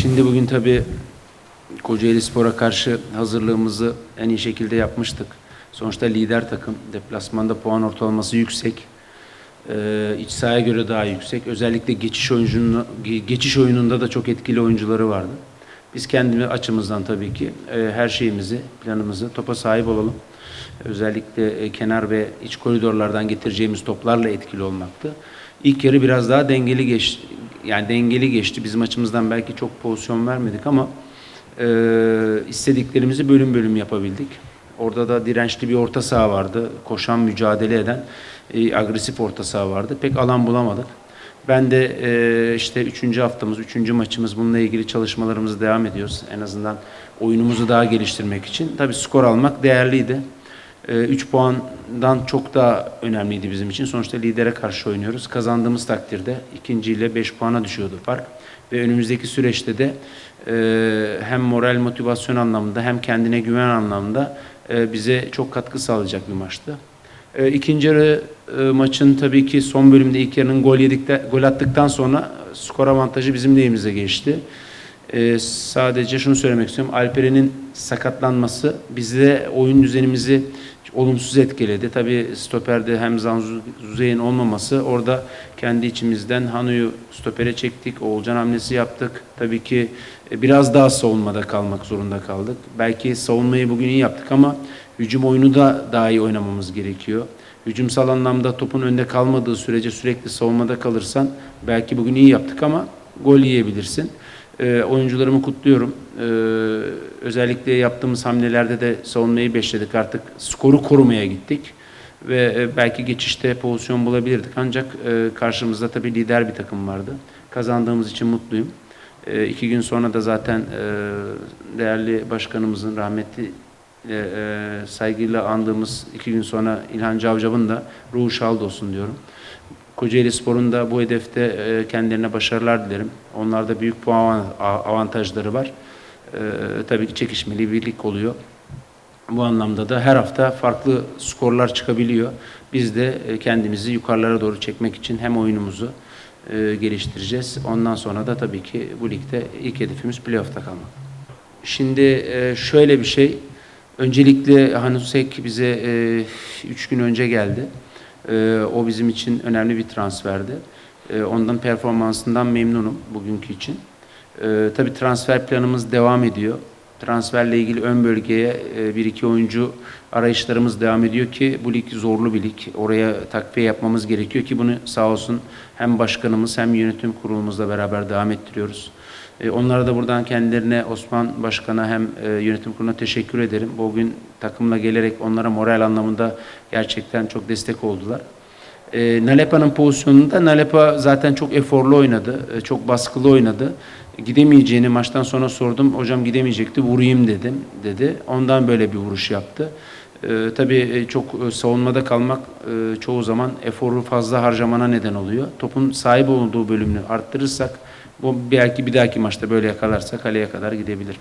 Şimdi bugün tabii Kocaeli Spor'a karşı hazırlığımızı en iyi şekilde yapmıştık. Sonuçta lider takım. Deplasmanda puan ortalaması yüksek. Ee, iç sahaya göre daha yüksek. Özellikle geçiş geçiş oyununda da çok etkili oyuncuları vardı. Biz kendi açımızdan tabii ki e, her şeyimizi, planımızı topa sahip olalım. Özellikle e, kenar ve iç koridorlardan getireceğimiz toplarla etkili olmaktı. İlk yarı biraz daha dengeli geçti. Yani dengeli geçti. Bizim açımızdan belki çok pozisyon vermedik ama e, istediklerimizi bölüm bölüm yapabildik. Orada da dirençli bir orta saha vardı. Koşan, mücadele eden, e, agresif orta saha vardı. Pek alan bulamadık. Ben de e, işte üçüncü haftamız, üçüncü maçımız bununla ilgili çalışmalarımızı devam ediyoruz. En azından oyunumuzu daha geliştirmek için. Tabii skor almak değerliydi. 3 puandan çok daha önemliydi bizim için. Sonuçta lidere karşı oynuyoruz. Kazandığımız takdirde ikinci ile 5 puana düşüyordu fark. Ve önümüzdeki süreçte de e, hem moral motivasyon anlamında hem kendine güven anlamında e, bize çok katkı sağlayacak bir maçtı. E, İkinci yarı maçın tabii ki son bölümde ilk yarının gol yedikte, gol attıktan sonra skor avantajı bizim lehimize geçti. E, sadece şunu söylemek istiyorum. Alperen'in sakatlanması bizde oyun düzenimizi olumsuz etkiledi. Tabii stoperde hem Zanzuzey'in olmaması orada kendi içimizden Hanu'yu stopere çektik. Oğulcan hamlesi yaptık. Tabii ki e, biraz daha savunmada kalmak zorunda kaldık. Belki savunmayı bugün iyi yaptık ama hücum oyunu da daha iyi oynamamız gerekiyor. Hücumsal anlamda topun önde kalmadığı sürece sürekli savunmada kalırsan belki bugün iyi yaptık ama gol yiyebilirsin. E, oyuncularımı kutluyorum. E, özellikle yaptığımız hamlelerde de savunmayı beşledik. Artık skoru korumaya gittik. Ve e, belki geçişte pozisyon bulabilirdik. Ancak e, karşımızda tabii lider bir takım vardı. Kazandığımız için mutluyum. E, iki gün sonra da zaten e, değerli başkanımızın rahmetli e, e, saygıyla andığımız iki gün sonra İlhan Cavcav'ın da ruhu şad olsun diyorum. Kocaeli Spor'un da bu hedefte e, kendilerine başarılar dilerim. Onlarda büyük puan avantajları var. E, tabii ki çekişmeli bir lig oluyor. Bu anlamda da her hafta farklı skorlar çıkabiliyor. Biz de e, kendimizi yukarılara doğru çekmek için hem oyunumuzu geliştireceğiz. Ondan sonra da tabii ki bu ligde ilk hedefimiz playoff'ta kalmak. Şimdi şöyle bir şey. Öncelikle Hanusek bize 3 gün önce geldi. E, o bizim için önemli bir transferdi. E, ondan performansından memnunum bugünkü için. E, tabii transfer planımız devam ediyor. Transferle ilgili ön bölgeye e, bir iki oyuncu arayışlarımız devam ediyor ki bu lig zorlu bir lig. Oraya takviye yapmamız gerekiyor ki bunu sağ olsun hem başkanımız hem yönetim kurulumuzla beraber devam ettiriyoruz. E, onlara da buradan kendilerine Osman Başkan'a hem e, yönetim kuruluna teşekkür ederim. Bugün takımla gelerek onlara moral anlamında gerçekten çok destek oldular. E, Nalepa'nın pozisyonunda Nalepa zaten çok eforlu oynadı, e, çok baskılı oynadı. Gidemeyeceğini maçtan sonra sordum. Hocam gidemeyecekti, vurayım dedim dedi. Ondan böyle bir vuruş yaptı. Tabii çok savunmada kalmak çoğu zaman eforu fazla harcamana neden oluyor. Topun sahip olduğu bölümünü arttırırsak bu belki bir dahaki maçta böyle yakalarsak kaleye kadar gidebilir.